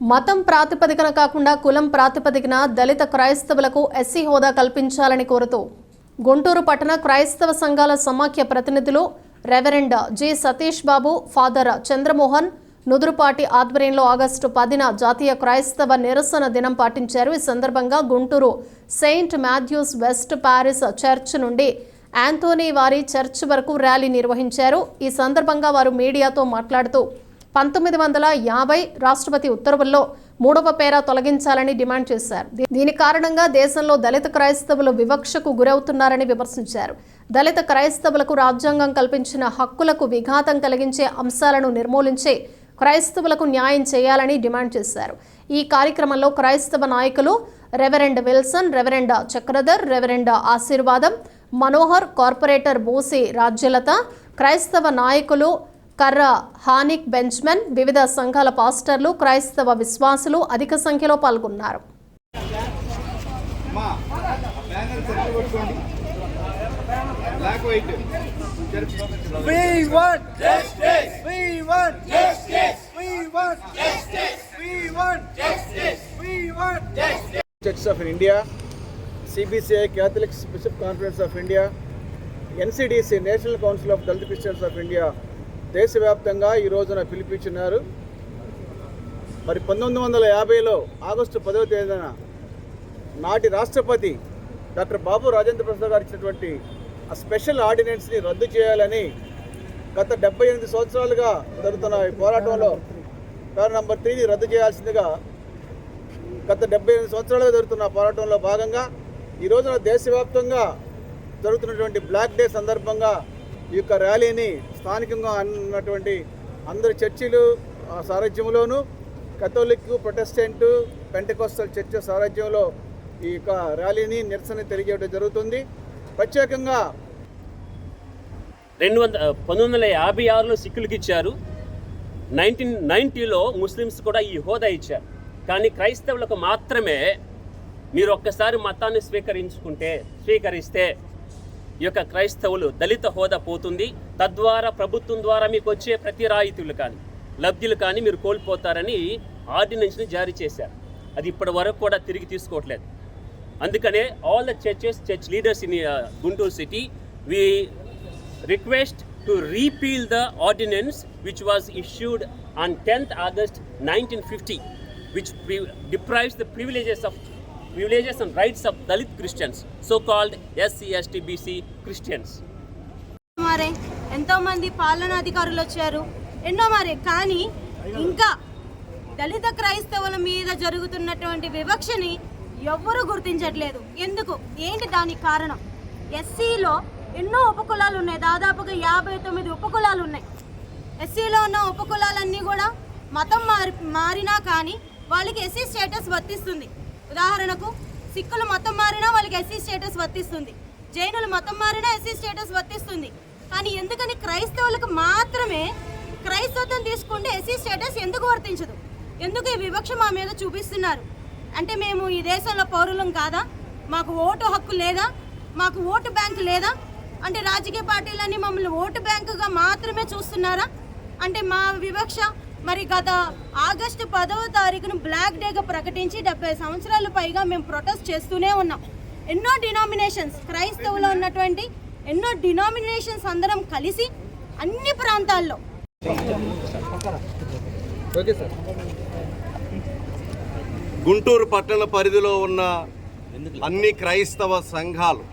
మతం ప్రాతిపదికన కాకుండా కులం ప్రాతిపదికన దళిత క్రైస్తవులకు ఎస్సీ హోదా కల్పించాలని కోరుతూ గుంటూరు పట్టణ క్రైస్తవ సంఘాల సమాఖ్య ప్రతినిధులు reverend G Satish Babu father Chandramohan Nudurupati ఆధ్వర్యంలో ఆగస్టు పదిన జాతీయ క్రైస్తవ నిరసన దినం పాటించారు. ఈ సందర్భంగా Guntur saint Matthew's west Paris church నుండి యాంథోనీ వారి చర్చ్ వరకు ర్యాలీ నిర్వహించారు. ఈ సందర్భంగా వారు మీడియాతో మాట్లాడుతూ పంతొమ్మిది వందల యాభై రాష్ట్రపతి ఉత్తర్వుల్లో మూడవ పేర తొలగించాలని డిమాండ్ చేశారు. దీని కారణంగా దేశంలో దళిత క్రైస్తవులు వివక్షకు గురవుతున్నారని విమర్శించారు. దళిత క్రైస్తవులకు రాజ్యాంగం కల్పించిన హక్కులకు విఘాతం కలిగించే అంశాలను నిర్మూలించే క్రైస్తవులకు న్యాయం చేయాలని డిమాండ్ చేశారు. ఈ కార్యక్రమంలో క్రైస్తవ నాయకులు reverend Wilson reverend Chakradhar reverend Aseervadam Manohar corporator బోసి రాజ్యలత క్రైస్తవ నాయకులు కర్ర హానిక్ బెంచ్మెన్ వివిధ సంఘాల పాస్టర్లు క్రైస్తవ విశ్వాసులు అధిక సంఖ్యలో పాల్గొన్నారు కొట్టుకోండి black white We want justice. We want justice. We want justice. We want దేశవ్యాప్తంగా ఈ రోజున పిలిపించున్నారు మరి పంతొమ్మిది వందల యాభైలో ఆగస్టు పదవ తేదీన నాటి రాష్ట్రపతి డాక్టర్ బాబు రాజేంద్ర ప్రసాద్ గారు ఇచ్చినటువంటి ఆ స్పెషల్ ఆర్డినెన్స్ని రద్దు చేయాలని గత డెబ్బై ఎనిమిది సంవత్సరాలుగా జరుగుతున్న ఈ పోరాటంలో పేరు నంబర్ త్రీని రద్దు చేయాల్సిందిగా గత డెబ్బై ఎనిమిది సంవత్సరాలుగా జరుగుతున్న పోరాటంలో భాగంగా ఈ రోజున దేశవ్యాప్తంగా జరుగుతున్నటువంటి బ్లాక్ డే సందర్భంగా ఈ యొక్క ర్యాలీని స్థానికంగా ఉన్నటువంటి అందరి చర్చిలు సారథ్యంలోనూ సారథ్యంలోను కథోలిక్ ప్రొటెస్టెంట్ పెంటకోస్తల్ చర్చ సారథ్యంలో ఈ యొక్క ర్యాలీని నిరసన తెలియజేయడం జరుగుతుంది. ప్రత్యేకంగా రెండు వందల పంతొమ్మిది వందల యాభై ఆరులో సిక్కులకి ఇచ్చారు. నైన్టీన్ నైంటీలో ముస్లిమ్స్ కూడా ఈ హోదా ఇచ్చారు. కానీ క్రైస్తవులకు మాత్రమే మీరు ఒక్కసారి మతాన్ని స్వీకరించుకుంటే స్వీకరిస్తే ఈ యొక్క క్రైస్తవులు దళిత హోదా పోతుంది. తద్వారా ప్రభుత్వం ద్వారా మీకు వచ్చే ప్రతి రాయితీలు కానీ లబ్ధులు కానీ మీరు కోల్పోతారని ఆర్డినెన్స్ని జారీ చేశారు. అది ఇప్పటి వరకు కూడా తిరిగి తీసుకోవట్లేదు. అందుకనే all the churches church leaders in Guntur city we request to repeal the ordinance which was issued on tenth August nineteen fifty which deprives the privileges of privileges and rights of Dalit Christians so called SC ST BC Christians. మారే ఎంతో మంది పాలనాధికారులు వచ్చారు. ఎన్నో మరే కానీ ఇంకా దళిత క్రైస్తవుల మీద జరుగుతున్నటువంటి వివక్షని ఎవ్వరూ గుర్తించట్లేదు. ఎందుకు? ఏంటి దానికి కారణం? ఎస్సీలో ఎన్నో ఉపకులాలు ఉన్నాయి దాదాపుగా యాభై తొమ్మిది ఉపకులాలు ఉన్నాయి ఎస్సీలో ఉన్న ఉపకులాలన్నీ కూడా మతం మారి మారినా కానీ వాళ్ళకి ఎస్సీ స్టేటస్ వర్తిస్తుంది. ఉదాహరణకు సిక్కులు మతం మారినా వాళ్ళకి ఎస్సీ స్టేటస్ వర్తిస్తుంది. జైనులు మతం మారినా ఎస్సీ స్టేటస్ వర్తిస్తుంది. కానీ ఎందుకని క్రైస్తవులకు మాత్రమే క్రైస్తవత్వం తీసుకుంటే ఎస్సీ స్టేటస్ ఎందుకు వర్తించదు? ఎందుకు ఈ వివక్ష మా మీద చూపిస్తున్నారు? అంటే మేము ఈ దేశంలో పౌరులం కాదా? మాకు ఓటు హక్కు లేదా? మాకు ఓటు బ్యాంకు లేదా? అంటే రాజకీయ పార్టీలన్నీ మమ్మల్ని ఓటు బ్యాంకుగా మాత్రమే చూస్తున్నారా? అంటే మా వివక్ష మరి గత ఆగస్టు పదవ తారీఖున బ్లాక్ డేగా ప్రకటించి డెబ్బై సంవత్సరాలు పైగా మేము ప్రొటెస్ట్ చేస్తూనే ఉన్నాం. ఎన్నో డినామినేషన్స్ క్రైస్తవులో ఉన్నటువంటి ఎన్నో డినామినేషన్స్ అందరం కలిసి అన్ని ప్రాంతాల్లో గుంటూరు పట్టణ పరిధిలో ఉన్న అన్ని క్రైస్తవ సంఘాలు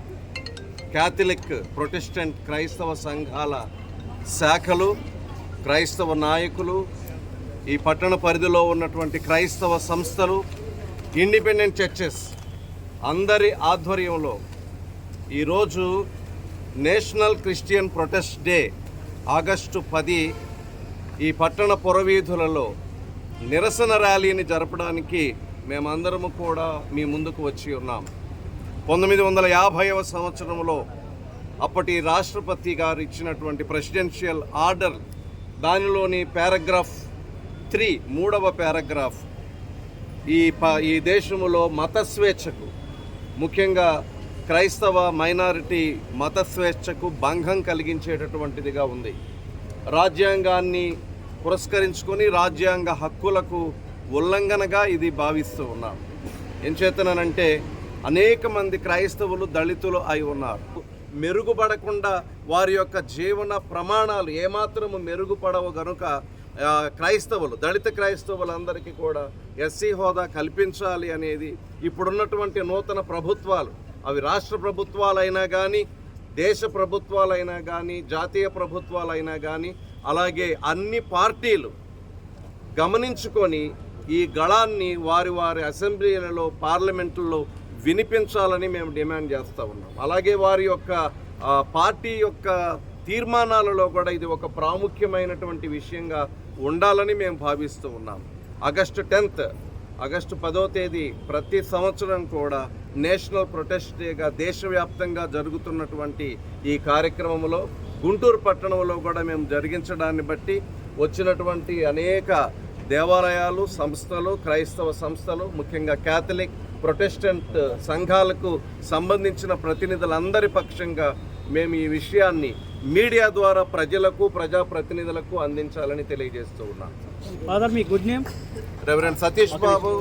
క్యాథలిక్ ప్రొటెస్టెంట్ క్రైస్తవ సంఘాల శాఖలు క్రైస్తవ నాయకులు ఈ పట్టణ పరిధిలో ఉన్నటువంటి క్రైస్తవ సంస్థలు ఇండిపెండెంట్ చర్చెస్ అందరి ఆధ్వర్యంలో ఈరోజు national Christian protest day August పది ఈ పట్టణ పురవీధులలో నిరసన ర్యాలీని జరపడానికి మేమందరము కూడా మీ ముందుకు వచ్చి ఉన్నాం. పంతొమ్మిది వందల యాభైవ సంవత్సరంలో అప్పటి రాష్ట్రపతి గారు ఇచ్చినటువంటి ప్రెసిడెన్షియల్ ఆర్డర్ దానిలోని పారాగ్రాఫ్ త్రీ మూడవ పారాగ్రాఫ్. ఈ ప ఈ దేశంలో మత స్వేచ్ఛకు ముఖ్యంగా క్రైస్తవ మైనారిటీ మత స్వేచ్ఛకు భంగం కలిగించేటటువంటిదిగా ఉంది. రాజ్యాంగాన్ని పురస్కరించుకొని రాజ్యాంగ హక్కులకు ఉల్లంఘనగా ఇది భావిస్తూ ఉన్నారు ఏం చేతనంటే అనేక మంది క్రైస్తవులు దళితులు అయి ఉన్నారు. మెరుగుపడకుండా వారి యొక్క జీవన ప్రమాణాలు ఏమాత్రము మెరుగుపడవు గనుక క్రైస్తవులు దళిత క్రైస్తవులందరికీ కూడా ఎస్సీ హోదా కల్పించాలి అనేది ఇప్పుడున్నటువంటి నూతన ప్రభుత్వాలు. అవి రాష్ట్ర ప్రభుత్వాలైనా కానీ దేశ ప్రభుత్వాలైనా కానీ జాతీయ ప్రభుత్వాలైనా కానీ అలాగే అన్ని పార్టీలు గమనించుకొని ఈ గళాన్ని వారి వారి అసెంబ్లీలలో పార్లమెంట్లో వినిపించాలని మేము డిమాండ్ చేస్తూ ఉన్నాం. అలాగే వారి యొక్క పార్టీ యొక్క తీర్మానాలలో కూడా ఇది ఒక ప్రాముఖ్యమైనటువంటి విషయంగా ఉండాలని మేము భావిస్తూ ఉన్నాం. ఆగస్టు టెన్త్ ఆగస్టు పదో తేదీ ప్రతి సంవత్సరం కూడా నేషనల్ ప్రొటెస్ట్ డేగా దేశవ్యాప్తంగా జరుగుతున్నటువంటి ఈ కార్యక్రమంలో గుంటూరు పట్టణంలో కూడా మేము జరిగించడాన్ని బట్టి వచ్చినటువంటి అనేక దేవాలయాలు సంస్థలు క్రైస్తవ సంస్థలు ముఖ్యంగా క్యాథలిక్ ప్రొటెస్టెంట్ సంఘాలకు సంబంధించిన ప్రతినిధులందరి పక్షంగా మేము ఈ విషయాన్ని మీడియా ద్వారా ప్రజలకు ప్రజాప్రతినిధులకు అందించాలని తెలియజేస్తూ ఉన్నాం ఫాదర్ మీ గుడ్ నేమ్ సతీష్ బాబు.